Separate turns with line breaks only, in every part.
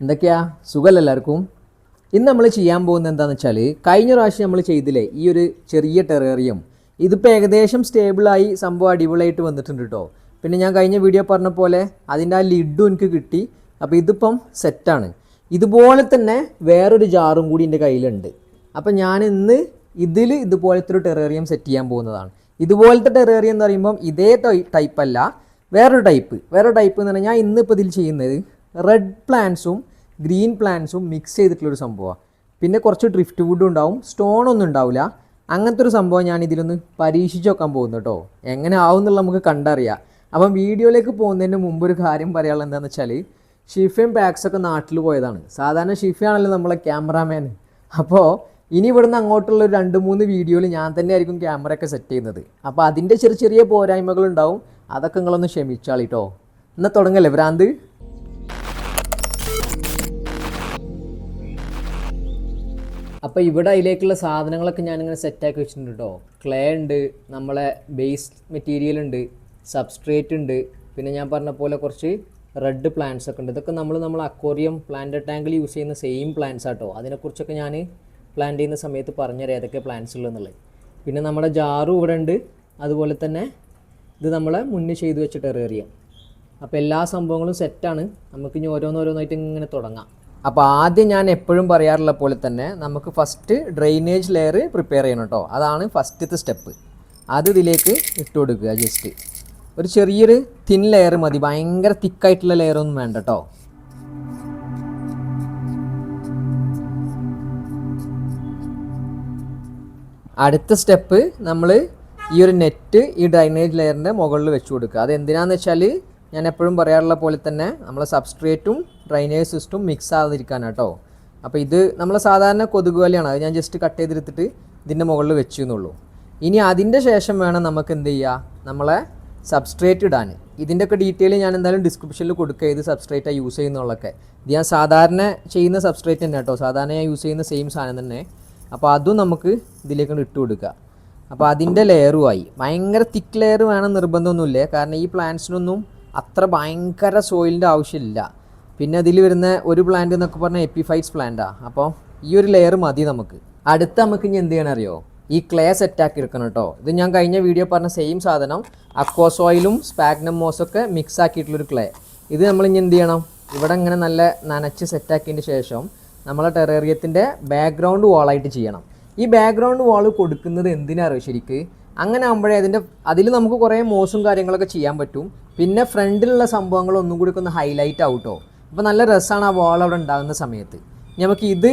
എന്തൊക്കെയാ? സുഖമല്ല എല്ലാവർക്കും? ഇന്ന് നമ്മൾ ചെയ്യാൻ പോകുന്നത് എന്താണെന്ന് വെച്ചാൽ കഴിഞ്ഞ പ്രാവശ്യം നമ്മൾ ചെയ്തില്ലേ ഈ ഒരു ചെറിയ ടെറേറിയം? ഇതിപ്പോൾ ഏകദേശം സ്റ്റേബിളായി സംഭവം അടിപൊളിയായിട്ട് വന്നിട്ടുണ്ട് കേട്ടോ പിന്നെ ഞാൻ കഴിഞ്ഞ വീഡിയോ പറഞ്ഞ പോലെ അതിന്റെ ആ ലിഡും എനിക്ക് കിട്ടി. അപ്പോൾ ഇതിപ്പം സെറ്റാണ് ഇതുപോലെ തന്നെ വേറൊരു ജാറും കൂടി എന്റെ കയ്യിലുണ്ട്. അപ്പം ഞാൻ ഇന്ന് ഇതിൽ ഇതുപോലത്തെ ഒരു ടെറേറിയം സെറ്റ് ചെയ്യാൻ പോകുന്നതാണ്. ഇതുപോലത്തെ ടെറേറിയം എന്ന് പറയുമ്പം ഇതേ ടൈപ്പല്ല വേറൊരു ടൈപ്പ് വേറൊരു ടൈപ്പ് എന്ന് പറഞ്ഞാൽ ഞാൻ ഇന്നിപ്പോൾ ഇതിൽ ചെയ്യുന്നത് റെഡ് പ്ലാന്റ്സും ഗ്രീൻ പ്ലാന്റ്സും മിക്സ് ചെയ്തിട്ടുള്ളൊരു സംഭവമാണ് പിന്നെ കുറച്ച് ഡ്രിഫ്റ്റ് വുഡും ഉണ്ടാവും. സ്റ്റോൺ ഒന്നും ഉണ്ടാവില്ല. അങ്ങനത്തെ ഒരു സംഭവം ഞാൻ ഇതിലൊന്ന് പരീക്ഷിച്ച് നോക്കാൻ പോകുന്നു കേട്ടോ. എങ്ങനെ ആവും എന്നുള്ളത് നമുക്ക് കണ്ടറിയാം. അപ്പം വീഡിയോയിലേക്ക് പോകുന്നതിന് മുമ്പ് ഒരു കാര്യം പറയാനുള്ളത് എന്താണെന്ന് വെച്ചാൽ ഷിഫയും പാക്സൊക്കെ നാട്ടിൽ പോയതാണ്. സാധാരണ ഷിഫയാണല്ലോ നമ്മളെ ക്യാമറാമാൻ അപ്പോൾ ഇനി ഇവിടുന്ന് അങ്ങോട്ടുള്ള ഒരു രണ്ട് മൂന്ന് വീഡിയോയിൽ ഞാൻ തന്നെ ആയിരിക്കും ക്യാമറ ഒക്കെ സെറ്റ് ചെയ്യുന്നത്. അപ്പോൾ അതിന്റെ ചെറിയ ചെറിയ പോരായ്മകളുണ്ടാവും അതൊക്കെ നിങ്ങളൊന്ന് ക്ഷമിച്ചാളിട്ടോ എന്നാൽ തുടങ്ങല്ലേ ഭ്രാന്ത്? അപ്പോൾ ഇവിടെ അതിലേക്കുള്ള സാധനങ്ങളൊക്കെ ഞാനിങ്ങനെ സെറ്റാക്കി വെച്ചിട്ടുണ്ട് കേട്ടോ ക്ലേ ഉണ്ട് നമ്മളെ ബേസ് മെറ്റീരിയൽ ഉണ്ട് സബ്സ്ട്രേറ്റ് ഉണ്ട് പിന്നെ ഞാൻ പറഞ്ഞ പോലെ കുറച്ച് റെഡ് പ്ലാന്റ്സ് ഒക്കെ ഉണ്ട്. ഇതൊക്കെ നമ്മൾ നമ്മൾ അക്വോറിയം പ്ലാന്റ് ടാങ്കിൽ യൂസ് ചെയ്യുന്ന സെയിം പ്ലാന്റ്സ് ആട്ടോ അതിനെക്കുറിച്ചൊക്കെ ഞാൻ പ്ലാന്റ് ചെയ്യുന്ന സമയത്ത് പറഞ്ഞുതരാം ഏതൊക്കെ പ്ലാന്റ്സ് ഉള്ളതെന്നുള്ളത് പിന്നെ നമ്മുടെ ജാറും ഇവിടെ ഉണ്ട്. അതുപോലെ തന്നെ ഇത് നമ്മളെ മുന്നിൽ ചെയ്തു വെച്ചിട്ട് ടെറേറിയം അപ്പോൾ എല്ലാ സംഭവങ്ങളും സെറ്റാണ് നമുക്ക് ഇനി ഓരോന്നോരോന്നായിട്ട് ഇങ്ങനെ തുടങ്ങാം. അപ്പോൾ ആദ്യം ഞാൻ എപ്പോഴും പറയാറുള്ള പോലെ തന്നെ നമുക്ക് ഫസ്റ്റ് ഡ്രെയിനേജ് ലെയർ പ്രിപ്പയർ ചെയ്യണം കേട്ടോ അതാണ് ഫസ്റ്റത്തെ സ്റ്റെപ്പ് അത് ഇതിലേക്ക് ഇട്ട് കൊടുക്കുക ജസ്റ്റ് ഒരു ചെറിയൊരു തിൻ ലെയർ മതി. ഭയങ്കര തിക്കായിട്ടുള്ള ലെയർ ഒന്നും വേണ്ട കേട്ടോ അടുത്ത സ്റ്റെപ്പ് നമ്മൾ ഈ ഒരു നെറ്റ് ഈ ഡ്രൈനേജ് ലെയറിന്റെ മുകളിൽ വെച്ച് കൊടുക്കുക. അത് എന്തിനാന്ന് വെച്ചാൽ ഞാൻ എപ്പോഴും പറയാറുള്ള പോലെ തന്നെ നമ്മൾ സബ്സ്ട്രേറ്റും ഡ്രൈനേജ് സിസ്റ്റും മിക്സ് ആകാതിരിക്കാനാണ് കേട്ടോ അപ്പോൾ ഇത് നമ്മൾ സാധാരണ കൊതുക് വലയാണ്. അത് ഞാൻ ജസ്റ്റ് കട്ട് ചെയ്തെടുത്തിട്ട് ഇതിന്റെ മുകളിൽ വെച്ചു എന്നുള്ളൂ. ഇനി അതിന്റെ ശേഷം വേണം നമുക്ക് എന്ത് ചെയ്യുക നമ്മളെ സബ്സ്ട്രേറ്റ് ഇടാൻ. ഇതിന്റെയൊക്കെ ഡീറ്റെയിൽ ഞാൻ എന്തായാലും ഡിസ്ക്രിപ്ഷനിൽ കൊടുക്കുക ഇത് സബ്സ്ട്രേറ്റാണ് യൂസ് ചെയ്യുന്നുള്ളൊക്കെ ഇത് ഞാൻ സാധാരണ ചെയ്യുന്ന സബ്സ്ട്രേറ്റ് തന്നെ കേട്ടോ സാധാരണ ഞാൻ യൂസ് ചെയ്യുന്ന സെയിം സാധനം തന്നെ. അപ്പോൾ അതും നമുക്ക് ഇതിലേക്ക് ഇട്ട് കൊടുക്കുക അപ്പോൾ അതിന്റെ ലെയറുമായി ഭയങ്കര തിക്ക് ലെയർ വേണം നിർബന്ധമൊന്നുമില്ല. കാരണം ഈ പ്ലാന്റ്സിനൊന്നും അത്ര ഭയങ്കര സോയിലിന്റെ ആവശ്യമില്ല. പിന്നെ അതിൽ വരുന്ന ഒരു പ്ലാന്റ് എന്നൊക്കെ പറഞ്ഞാൽ എപ്പിഫൈറ്റ്സ് പ്ലാന്റാണ് അപ്പോൾ ഈ ഒരു ലെയർ മതി നമുക്ക്. അടുത്ത നമുക്ക് ഇനി എന്ത് ചെയ്യണം അറിയോ ഈ ക്ലേ സെറ്റാക്കി എടുക്കണം കേട്ടോ. ഇത് ഞാൻ കഴിഞ്ഞ വീഡിയോ പറഞ്ഞ സെയിം സാധനം അക്വാസോയിലും മോസൊക്കെ മിക്സ് ആക്കിയിട്ടുള്ളൊരു ക്ലേ ഇത് നമ്മൾ ഇനി എന്ത് ചെയ്യണം? ഇവിടെ ഇങ്ങനെ നല്ല നനച്ച് സെറ്റാക്കിയതിന് ശേഷം നമ്മളെ ടെറേറിയത്തിന്റെ ബാക്ക്ഗ്രൗണ്ട് വാളായിട്ട് ചെയ്യണം. ഈ ബാക്ക്ഗ്രൗണ്ട് വാൾ കൊടുക്കുന്നത് എന്തിനാണ് ശരിക്ക്? അങ്ങനെ ആകുമ്പോഴേ അതിന്റെ അതിൽ നമുക്ക് കുറേ മോശം കാര്യങ്ങളൊക്കെ ചെയ്യാൻ പറ്റും. പിന്നെ ഫ്രണ്ടിലുള്ള സംഭവങ്ങൾ ഒന്നും കൂടി ഒന്ന് ഹൈലൈറ്റ് ആവട്ടോ അപ്പോൾ നല്ല രസമാണ് ആ വാൾ അവിടെ ഉണ്ടാകുന്ന സമയത്ത്. നമുക്ക് ഇത്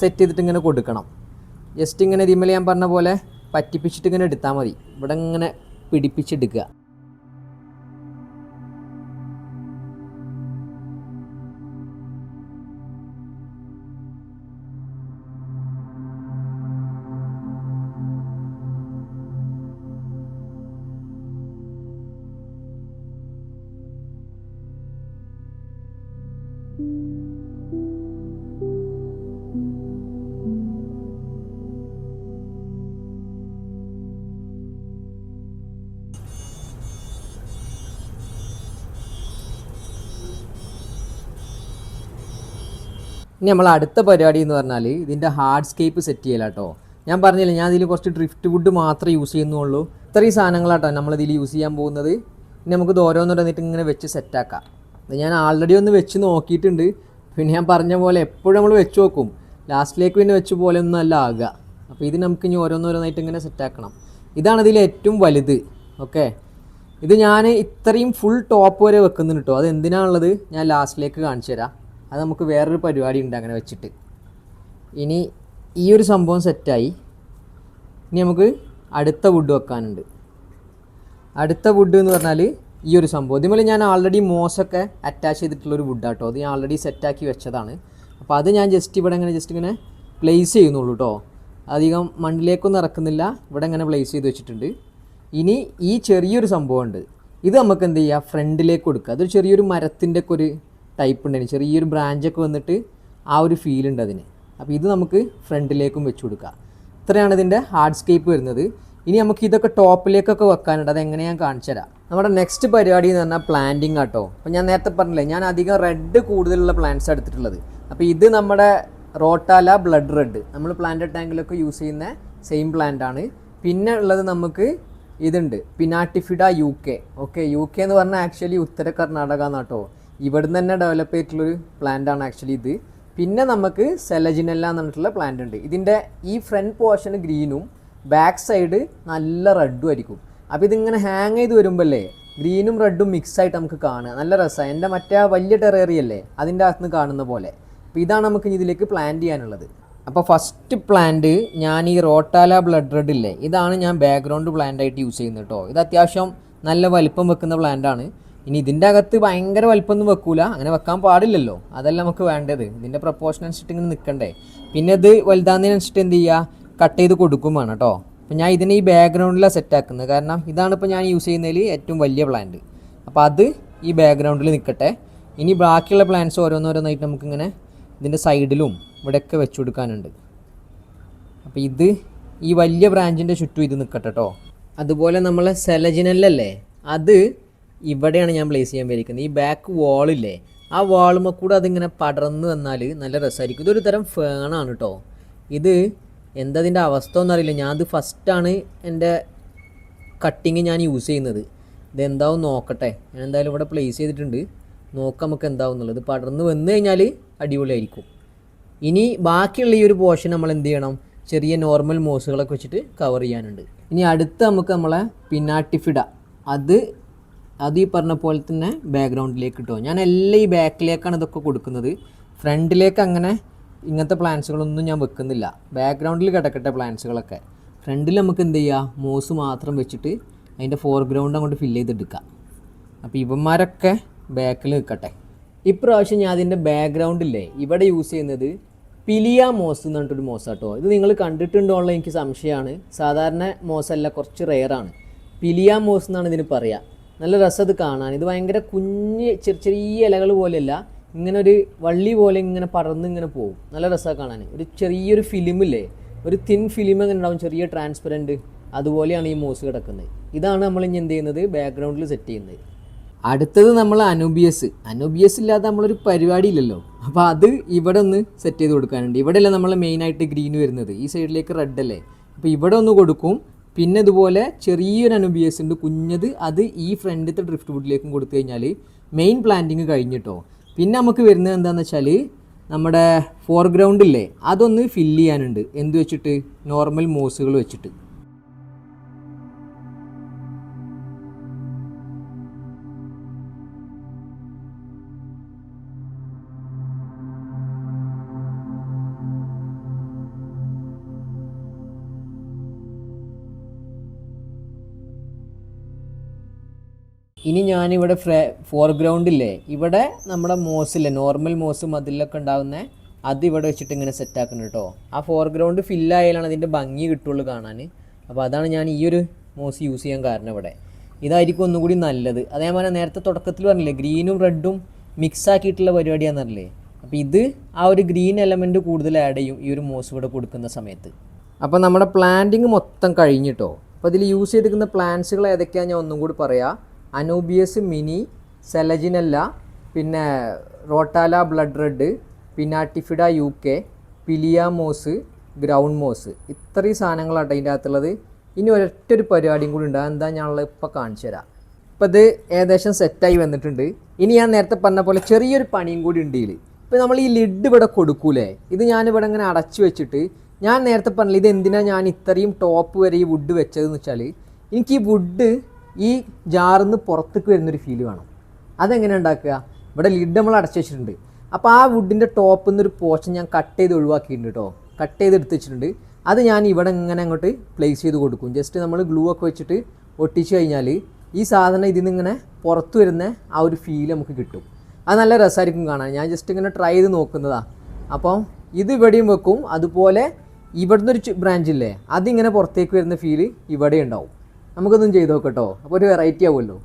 സെറ്റ് ചെയ്തിട്ട് ഇങ്ങനെ കൊടുക്കണം. ജസ്റ്റ് ഇങ്ങനെ ഇതിമല ഞാൻ പറഞ്ഞ പോലെ പറ്റിപ്പിച്ചിട്ട് ഇങ്ങനെ എടുത്താൽ മതി. ഇവിടെ ഇങ്ങനെ പിടിപ്പിച്ചെടുക്കുക ഇനി നമ്മൾ അടുത്ത പരിപാടി എന്ന് പറഞ്ഞാൽ ഇതിന്റെ ഹാർഡ്സ്കേപ്പ് സെറ്റ് ചെയ്യല കേട്ടോ ഞാൻ പറഞ്ഞില്ല ഞാൻ ഇതിൽ കുറച്ച് ഡ്രിഫ്റ്റ് വുഡ് മാത്രമേ യൂസ് ചെയ്യുന്നുള്ളൂ. ഇത്രയും സാധനങ്ങളാട്ടോ നമ്മൾ ഇതിൽ യൂസ് ചെയ്യാൻ പോകുന്നത്. ഇനി നമുക്ക് ഇത് ഓരോന്നോരോന്നിട്ട് ഇങ്ങനെ വെച്ച് സെറ്റാക്കാം ഞാൻ ആൾറെഡി ഒന്ന് വെച്ച് നോക്കിയിട്ടുണ്ട്. പിന്നെ ഞാൻ പറഞ്ഞ പോലെ എപ്പോഴും നമ്മൾ വെച്ച് നോക്കും. ലാസ്റ്റിലേക്ക് പിന്നെ വെച്ച് പോലെ ഒന്നും അല്ല ആകുക. അപ്പോൾ ഇത് നമുക്ക് ഇനി ഓരോന്നോരോന്നായിട്ട് ഇങ്ങനെ സെറ്റാക്കണം ഇതാണ് ഇതിൽ ഏറ്റവും വലുത്. ഓക്കെ ഇത് ഞാൻ ഇത്രയും ഫുൾ ടോപ്പ് വരെ വെക്കുന്നുണ്ട് കേട്ടോ അത് എന്തിനാണുള്ളത് ഞാൻ ലാസ്റ്റിലേക്ക് കാണിച്ചു തരാം അത് നമുക്ക് വേറൊരു പരിപാടി ഉണ്ട് അങ്ങനെ വെച്ചിട്ട്. ഇനി ഈ ഒരു സംഭവം സെറ്റായി. ഇനി നമുക്ക് അടുത്ത വുഡ് വെക്കാനുണ്ട്. അടുത്ത വുഡ് എന്ന് പറഞ്ഞാൽ ഈ ഒരു സംഭവം. ഇതുപോലെ ഞാൻ ആൾറെഡി മോസൊക്കെ അറ്റാച്ച് ചെയ്തിട്ടുള്ളൊരു വുഡാട്ടോ അത് ഞാൻ ആൾറെഡി സെറ്റാക്കി വെച്ചതാണ്. അപ്പോൾ അത് ഞാൻ ജസ്റ്റ് ഇവിടെ ഇങ്ങനെ ജസ്റ്റ് ഇങ്ങനെ പ്ലേസ് ചെയ്യുന്നുള്ളൂ കേട്ടോ അധികം മണ്ണിലേക്കൊന്നും ഇറക്കുന്നില്ല. ഇവിടെ ഇങ്ങനെ പ്ലേസ് ചെയ്ത് വെച്ചിട്ടുണ്ട്. ഇനി ഈ ചെറിയൊരു സംഭവമുണ്ട് ഇത് നമുക്ക് എന്ത് ചെയ്യുക ഫ്രണ്ടിലേക്ക് കൊടുക്കുക. അതൊരു ചെറിയൊരു മരത്തിന്റെ ഒക്കെ ഒരു ടൈപ്പ് ഉണ്ടായിരുന്നു ചെറിയൊരു ബ്രാഞ്ചൊക്കെ വന്നിട്ട് ആ ഒരു ഫീൽ ഉണ്ട് അതിന്. അപ്പോൾ ഇത് നമുക്ക് ഫ്രണ്ടിലേക്കും വെച്ച് കൊടുക്കാം. ഇത്രയാണ് ഇതിന്റെ ഹാർഡ്സ്കേപ്പ് വരുന്നത്. ഇനി നമുക്ക് ഇതൊക്കെ ടോപ്പിലേക്കൊക്കെ വെക്കാനുണ്ട്. അതെങ്ങനെ ഞാൻ കാണിച്ചു തരാം. നമ്മുടെ നെക്സ്റ്റ് പരിപാടി എന്ന് പറഞ്ഞാൽ പ്ലാന്റിങ് ആട്ടോ. അപ്പോൾ ഞാൻ നേരത്തെ പറഞ്ഞില്ലേ ഞാൻ അധികം റെഡ് കൂടുതലുള്ള പ്ലാന്റ്സ് എടുത്തിട്ടുള്ളത്. അപ്പോൾ ഇത് നമ്മുടെ റോട്ടാല ബ്ലഡ് റെഡ് നമ്മൾ പ്ലാന്റ് ടാങ്കിലൊക്കെ യൂസ് ചെയ്യുന്ന സെയിം പ്ലാന്റ് ആണ്. പിന്നെ ഉള്ളത് നമുക്ക് ഇതുണ്ട്. Pinnatifida U K okay U K എന്ന് പറഞ്ഞാൽ ആക്ച്വലി ഉത്തര കർണാടക എന്നാട്ടോ. ഇവിടുന്ന് തന്നെ ഡെവലപ്പ് ചെയ്തിട്ടുള്ളൊരു പ്ലാന്റ് ആണ് ആക്ച്വലി ഇത്. പിന്നെ നമുക്ക് സെലജിനെല്ല എന്ന് പറഞ്ഞിട്ടുള്ള പ്ലാന്റ് ഉണ്ട്. ഇതിന്റെ ഈ ഫ്രണ്ട് പോർഷൻ ഗ്രീനും ബാക്ക് സൈഡ് നല്ല റെഡും ആയിരിക്കും. അപ്പോൾ ഇതിങ്ങനെ ഹാങ് ചെയ്ത് വരുമ്പോഴല്ലേ ഗ്രീനും റെഡും മിക്സ് ആയിട്ട് നമുക്ക് കാണുക. നല്ല രസമാണ് എന്റെ മറ്റേ വലിയ ടെറേറിയല്ലേ അതിന്റെ അകത്തുനിന്ന് കാണുന്ന പോലെ. അപ്പോൾ ഇതാണ് നമുക്ക് ഇതിലേക്ക് പ്ലാന്റ് ചെയ്യാനുള്ളത്. അപ്പോൾ ഫസ്റ്റ് പ്ലാന്റ് ഞാൻ ഈ റോട്ടാല ബ്ലഡ് റെഡ് ഇല്ലേ ഇതാണ് ഞാൻ ബാക്ക്ഗ്രൗണ്ട് പ്ലാന്റ് ആയിട്ട് യൂസ് ചെയ്യുന്നത് കേട്ടോ ഇത് അത്യാവശ്യം നല്ല വലിപ്പം വെക്കുന്ന പ്ലാന്റ് ആണ്. ഇനി ഇതിന്റെ അകത്ത് ഭയങ്കര വലിപ്പമൊന്നും വെക്കൂല. അങ്ങനെ വെക്കാൻ പാടില്ലല്ലോ. അതല്ല നമുക്ക് വേണ്ടത്. ഇതിന്റെ പ്രപ്പോർഷൻ അനുസരിച്ചിട്ട് ഇങ്ങനെ നിൽക്കണ്ടേ പിന്നെ ഇത് വലുതാകുന്നതിനനുസരിച്ചിട്ട് എന്ത് ചെയ്യുക? കട്ട് ചെയ്ത് കൊടുക്കും വേണം കേട്ടോ ഞാൻ ഇതിനെ ഈ ബാക്ക്ഗ്രൗണ്ടിലാണ് സെറ്റാക്കുന്നത് കാരണം ഇതാണ് ഇപ്പോൾ ഞാൻ യൂസ് ചെയ്യുന്നതിൽ ഏറ്റവും വലിയ പ്ലാന്റ് അപ്പോൾ അത് ഈ ബാക്ക്ഗ്രൗണ്ടിൽ നിൽക്കട്ടെ ഇനി ബാക്കിയുള്ള പ്ലാന്റ്സ് ഓരോന്നോരോന്നായിട്ട് നമുക്കിങ്ങനെ ഇതിന്റെ സൈഡിലും ഇവിടെയൊക്കെ വെച്ച് കൊടുക്കാനുണ്ട്. അപ്പോൾ ഇത് ഈ വലിയ ബ്രാഞ്ചിന്റെ ചുറ്റും ഇത് നിൽക്കട്ടെ കേട്ടോ അതുപോലെ നമ്മളെ സെലജിനല്ലേ അത് ഇവിടെയാണ് ഞാൻ പ്ലേസ് ചെയ്യാൻ വിചാരിക്കുന്നത് ഈ ബാക്ക് വാളില്ലേ ആ വാളുമ്മ കൂടെ അതിങ്ങനെ പടർന്ന് വന്നാൽ നല്ല രസമായിരിക്കും ഇതൊരു തരം ഫേണാണ് കേട്ടോ ഇത് എന്തതിന്റെ അവസ്ഥ ഒന്നും അറിയില്ല. ഞാൻ അത് ഫസ്റ്റാണ് എന്റെ കട്ടിങ് ഞാൻ യൂസ് ചെയ്യുന്നത്. ഇത് എന്താവും നോക്കട്ടെ. ഞാൻ എന്തായാലും ഇവിടെ പ്ലേസ് ചെയ്തിട്ടുണ്ട്. നോക്കാം നമുക്ക് എന്താവും എന്നുള്ളത്. പടർന്ന് വന്നു കഴിഞ്ഞാൽ അടിപൊളിയായിരിക്കും. ഇനി ബാക്കിയുള്ള ഈ ഒരു പോർഷൻ നമ്മൾ എന്ത് ചെയ്യണം? ചെറിയ നോർമൽ മോസുകളൊക്കെ വെച്ചിട്ട് കവർ ചെയ്യാനുണ്ട്. ഇനി അടുത്ത് നമുക്ക് നമ്മളെ പിന്നാട്ടിഫിഡ അത് അത് ഈ പറഞ്ഞ പോലെ തന്നെ ബാക്ക്ഗ്രൗണ്ടിലേക്ക് കിട്ടുമോ ഞാൻ എല്ലാം ഈ ബാക്കിലേക്കാണ് ഇതൊക്കെ കൊടുക്കുന്നത്. ഫ്രണ്ടിലേക്ക് അങ്ങനെ ഇങ്ങനത്തെ പ്ലാന്റ്സുകളൊന്നും ഞാൻ വെക്കുന്നില്ല. ബാക്ക്ഗ്രൗണ്ടിൽ കിടക്കട്ടെ പ്ലാന്റ്സുകളൊക്കെ ഫ്രണ്ടിൽ നമുക്ക് എന്ത് ചെയ്യുക മോസ് മാത്രം വെച്ചിട്ട് അതിന്റെ ഫോർഗ്രൗണ്ട് അങ്ങോട്ട് ഫില്ല് ചെയ്തെടുക്കാം. അപ്പോൾ ഇവന്മാരൊക്കെ ബാക്കിൽ നിൽക്കട്ടെ. ഇപ്രാവശ്യം ഞാൻ അതിന്റെ ബാക്ക്ഗ്രൗണ്ടില്ലേ ഇവിടെ യൂസ് ചെയ്യുന്നത് പിലിയ മോസ് എന്ന് പറഞ്ഞിട്ടൊരു മോസാട്ടോ ഇത് നിങ്ങൾ കണ്ടിട്ടുണ്ടോ എനിക്ക് സംശയമാണ്. സാധാരണ മോസല്ല കുറച്ച് റെയറാണ് പിലിയ മോസ് എന്നാണ് ഇതിന് പറയുക നല്ല രസം ഇത് കാണാൻ. ഇത് ഭയങ്കര കുഞ്ഞ് ചെറിയ ചെറിയ ഇലകൾ പോലെയല്ല ഇങ്ങനെ ഒരു വള്ളി പോലെ ഇങ്ങനെ പറന്ന് ഇങ്ങനെ പോകും നല്ല രസമാണ് കാണാൻ. ഒരു ചെറിയൊരു ഫിലിമില്ലേ? ഒരു തിൻ ഫിലിം അങ്ങനെ ഉണ്ടാവും? ചെറിയ ട്രാൻസ്പെറന്റ് അതുപോലെയാണ് ഈ മോസ് കിടക്കുന്നത്. ഇതാണ് നമ്മൾ ഇനി എന്ത് ചെയ്യുന്നത്? ബാക്ക്ഗ്രൗണ്ടിൽ സെറ്റ് ചെയ്യുന്നത്. അടുത്തത് നമ്മൾ അനൂബിയസ് അനൂബിയസ് ഇല്ലാതെ നമ്മളൊരു പരിപാടി ഇല്ലല്ലോ. അപ്പോൾ അത് ഇവിടെ ഒന്ന് സെറ്റ് ചെയ്ത് കൊടുക്കാനുണ്ട്. ഇവിടെയല്ല നമ്മൾ മെയിനായിട്ട് ഗ്രീൻ വരുന്നത്. ഈ സൈഡിലേക്ക് റെഡ് അല്ലേ? അപ്പോൾ ഇവിടെ ഒന്ന് കൊടുക്കും. പിന്നെ ഇതുപോലെ ചെറിയൊരു അനുബിയസ് ഉണ്ട്. കുഞ്ഞത് അത് ഈ ഫ്രണ്ടിലത്തെ ഡ്രിഫ്റ്റ് വുഡിലേക്കും കൊടുത്തു കഴിഞ്ഞാൽ മെയിൻ പ്ലാന്റിങ് കഴിഞ്ഞിട്ടോ. പിന്നെ നമുക്ക് വരുന്നത് എന്താണെന്ന് വെച്ചാൽ നമ്മുടെ ഫോർഗ്രൗണ്ടില്ലേ അതൊന്ന് ഫില്ല് ചെയ്യാനുണ്ട്. എന്ത് വെച്ചിട്ട്? നോർമൽ മോസുകൾ വെച്ചിട്ട്. ഇനി ഞാനിവിടെ ഫ്രേ ഫോർഗ്രൗണ്ടില്ലേ ഇവിടെ നമ്മുടെ മോസില്ലേ നോർമൽ മോസ് മതിലൊക്കെ ഉണ്ടാകുന്ന അത് ഇവിടെ വെച്ചിട്ട് ഇങ്ങനെ സെറ്റ് കേട്ടോ ആ ഫോർഗ്രൗണ്ട് ഫില്ലായാലാണ് അതിന്റെ ഭംഗി കിട്ടുള്ളൂ കാണാൻ അപ്പോൾ അതാണ് ഞാൻ ഈ ഒരു മോസ് യൂസ് ചെയ്യാൻ കാരണം ഇവിടെ. ഇതായിരിക്കും ഒന്നുകൂടി നല്ലത്. അതേപോലെ നേരത്തെ തുടക്കത്തിൽ പറഞ്ഞില്ലേ ഗ്രീനും റെഡും മിക്സ് ആക്കിയിട്ടുള്ള പരിപാടിയാണെന്ന് പറഞ്ഞില്ലേ. അപ്പോൾ ഇത് ആ ഒരു ഗ്രീൻ എലമെന്റ് കൂടുതൽ ആഡ് ചെയ്യും ഈ ഒരു മോസ് ഇവിടെ കൊടുക്കുന്ന സമയത്ത്. അപ്പോൾ നമ്മുടെ പ്ലാന്റിങ് മൊത്തം കഴിഞ്ഞിട്ടോ അപ്പോൾ ഇതിൽ യൂസ് ചെയ്തിരിക്കുന്ന പ്ലാന്റ്സുകൾ ഏതൊക്കെയാണ് ഞാൻ ഒന്നും കൂടി പറയാം. അനൂബിയസ് മിനി സെലജിനല്ല പിന്നെ rotala blood red pinnatifida UK K പിലിയാമോസ് ഗ്രൗണ്ട് മോസ്. ഇത്രയും സാധനങ്ങളാട്ടോ അതിന്റെ അകത്തുള്ളത്. ഇനി ഒരൊറ്റൊരു പരിപാടിയും കൂടി ഉണ്ട്. അതെന്താ ഞാനുള്ളത് ഇപ്പോൾ കാണിച്ചു തരാം. ഇപ്പോൾ ഇത് ഏകദേശം സെറ്റായി വന്നിട്ടുണ്ട്. ഇനി ഞാൻ നേരത്തെ പറഞ്ഞ പോലെ ചെറിയൊരു പണിയും കൂടി ഉണ്ട് ഇതിൽ ഇപ്പോൾ നമ്മൾ ഈ ലിഡ് ഇവിടെ കൊടുക്കൂലേ? ഇത് ഞാനിവിടെ ഇങ്ങനെ അടച്ചു വെച്ചിട്ട് ഞാൻ നേരത്തെ പറഞ്ഞില്ല ഇത് എന്തിനാണ് ഞാൻ ഇത്രയും ടോപ്പ് വരെ ഈ വുഡ് വെച്ചതെന്ന് വെച്ചാൽ എനിക്ക് ഈ വുഡ് ഈ ജാറിൽ നിന്ന് പുറത്തേക്ക് വരുന്നൊരു ഫീൽ വേണം. അതെങ്ങനെ ഉണ്ടാക്കുക? ഇവിടെ ലിഡ് നമ്മൾ അടച്ചു വെച്ചിട്ടുണ്ട്. അപ്പോൾ ആ വുഡിന്റെ ടോപ്പിൽ നിന്നൊരു പോർഷൻ ഞാൻ കട്ട് ചെയ്ത് ഒഴിവാക്കിയിട്ടുണ്ട് കേട്ടോ കട്ട് ചെയ്ത് എടുത്ത് വെച്ചിട്ടുണ്ട്. അത് ഞാൻ ഇവിടെ ഇങ്ങനെ അങ്ങോട്ട് പ്ലേസ് ചെയ്ത് കൊടുക്കും. ജസ്റ്റ് നമ്മൾ ഗ്ലൂ ഒക്കെ വെച്ചിട്ട് ഒട്ടിച്ച് കഴിഞ്ഞാൽ ഈ സാധനം ഇതിൽ നിന്ന് ഇങ്ങനെ പുറത്ത് വരുന്ന ആ ഒരു ഫീൽ നമുക്ക് കിട്ടും. അത് നല്ല രസമായിരിക്കും കാണാൻ. ഞാൻ ജസ്റ്റ് ഇങ്ങനെ ട്രൈ ചെയ്ത് നോക്കുന്നതാണ് അപ്പം ഇത് ഇവിടെയും വെക്കും. അതുപോലെ ഇവിടുന്ന് ഒരു ബ്രാഞ്ച് ഇല്ലേ? അതിങ്ങനെ പുറത്തേക്ക് വരുന്ന ഫീൽ ഇവിടെ ഉണ്ടാവും. നമുക്കൊന്നും ചെയ്ത് നോക്കട്ടോ അപ്പോൾ ഒരു വെറൈറ്റി ആവുമല്ലോ.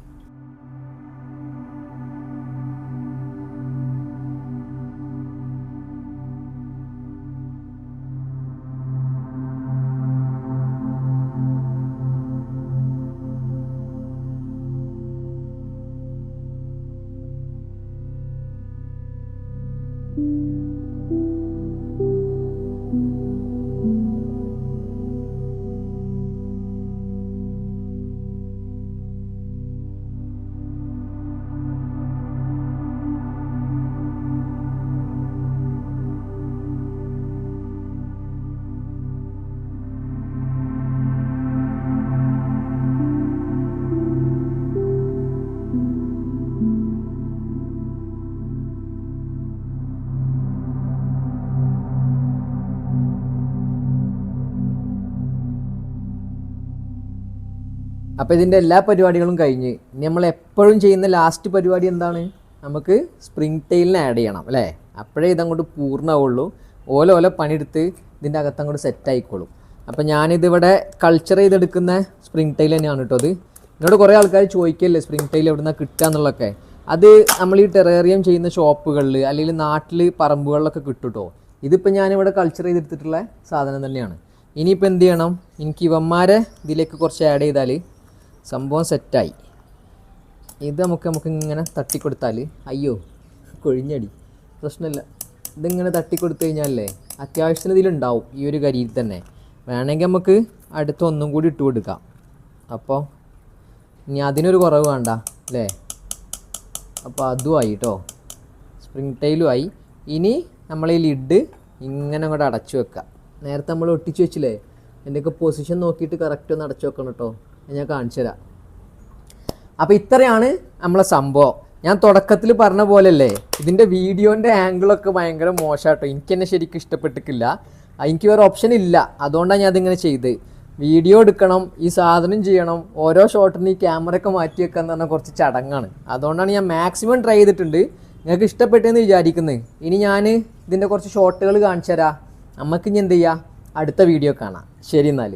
അപ്പോൾ ഇതിന്റെ എല്ലാ പരിപാടികളും കഴിഞ്ഞ് ഇനി നമ്മൾ എപ്പോഴും ചെയ്യുന്ന ലാസ്റ്റ് പരിപാടി എന്താണ്? നമുക്ക് സ്പ്രിംഗ് ടൈലിനെ ആഡ് ചെയ്യണം അല്ലേ? അപ്പോഴേ ഇതങ്ങോട്ട് പൂർണമാവുള്ളൂ ഓല ഓല പണിയെടുത്ത് ഇതിന്റെ അകത്ത് അങ്ങോട്ട് സെറ്റ് ആയിക്കോളും. അപ്പോൾ ഞാനിതിവിടെ കൾച്ചർ ചെയ്തെടുക്കുന്ന സ്പ്രിംഗ് ടൈൽ തന്നെയാണ് കേട്ടോ അത് എന്നോട് കുറേ ആൾക്കാർ ചോദിക്കല്ലേ സ്പ്രിംഗ് ടൈൽ എവിടെ നിന്നാണ് കിട്ടുക എന്നുള്ളതൊക്കെ. അത് നമ്മൾ ഈ ടെറേറിയം ചെയ്യുന്ന ഷോപ്പുകളിൽ അല്ലെങ്കിൽ നാട്ടിൽ പറമ്പുകളിലൊക്കെ കിട്ടും കേട്ടോ. ഇതിപ്പോൾ ഞാനിവിടെ കൾച്ചർ ചെയ്തെടുത്തിട്ടുള്ള സാധനം തന്നെയാണ്. ഇനിയിപ്പോൾ എന്ത് ചെയ്യണം? എനിക്ക് ഇവന്മാരെ ഇതിലേക്ക് കുറച്ച് ആഡ് ചെയ്താൽ സംഭവം സെറ്റായി. ഇത് നമുക്ക് നമുക്ക് ഇങ്ങനെ തട്ടിക്കൊടുത്താൽ അയ്യോ കൊഴിഞ്ഞടി പ്രശ്നമില്ല ഇതിങ്ങനെ തട്ടിക്കൊടുത്തു കഴിഞ്ഞാലേ അത്യാവശ്യത്തിന് ഇതിലുണ്ടാവും ഈ ഒരു കരിയിൽ തന്നെ. വേണമെങ്കിൽ നമുക്ക് അടുത്ത ഒന്നും കൂടി ഇട്ട് കൊടുക്കാം. അപ്പോൾ ഇനി അതിനൊരു കുറവ് വേണ്ട അല്ലേ? അപ്പോൾ അതും ആയി കേട്ടോ സ്പ്രിങ് ടൈലും ആയി. ഇനി നമ്മൾ ഈ ലിഡ് ഇങ്ങനെ അങ്ങോട്ട് അടച്ചു വെക്കാം. നേരത്തെ നമ്മൾ ഒട്ടിച്ചു വെച്ചില്ലേ? എന്റെയൊക്കെ പൊസിഷൻ നോക്കിയിട്ട് കറക്റ്റ് ഒന്ന് അടച്ചു വെക്കണം കേട്ടോ ഞാൻ കാണിച്ചു തരാം. അപ്പോൾ ഇത്രയാണ് നമ്മളെ സംഭവം. ഞാൻ തുടക്കത്തിൽ പറഞ്ഞ പോലെയല്ലേ ഇതിന്റെ വീഡിയോന്റെ ആംഗിളൊക്കെ ഭയങ്കര മോശമാട്ടോ എനിക്ക് തന്നെ ശരിക്കും ഇഷ്ടപ്പെട്ടിട്ടില്ല. എനിക്ക് വേറെ ഓപ്ഷൻ ഇല്ല. അതുകൊണ്ടാണ് ഞാൻ അതിങ്ങനെ ചെയ്ത്. വീഡിയോ എടുക്കണം ഈ സാധനം ചെയ്യണം ഓരോ ഷോട്ടിന് ഈ ക്യാമറ ഒക്കെ മാറ്റി വെക്കുക എന്ന് പറഞ്ഞാൽ കുറച്ച് ചടങ്ങാണ്. അതുകൊണ്ടാണ് ഞാൻ മാക്സിമം ട്രൈ ചെയ്തിട്ടുണ്ട്. നിങ്ങൾക്ക് ഇഷ്ടപ്പെട്ടെന്ന് വിചാരിക്കുന്നത് ഇനി ഞാൻ ഇതിന്റെ കുറച്ച് ഷോട്ടുകൾ കാണിച്ചു തരാം. നമുക്ക് ഇനി എന്ത് ചെയ്യാം? അടുത്ത വീഡിയോ കാണാം. ശരി എന്നാൽ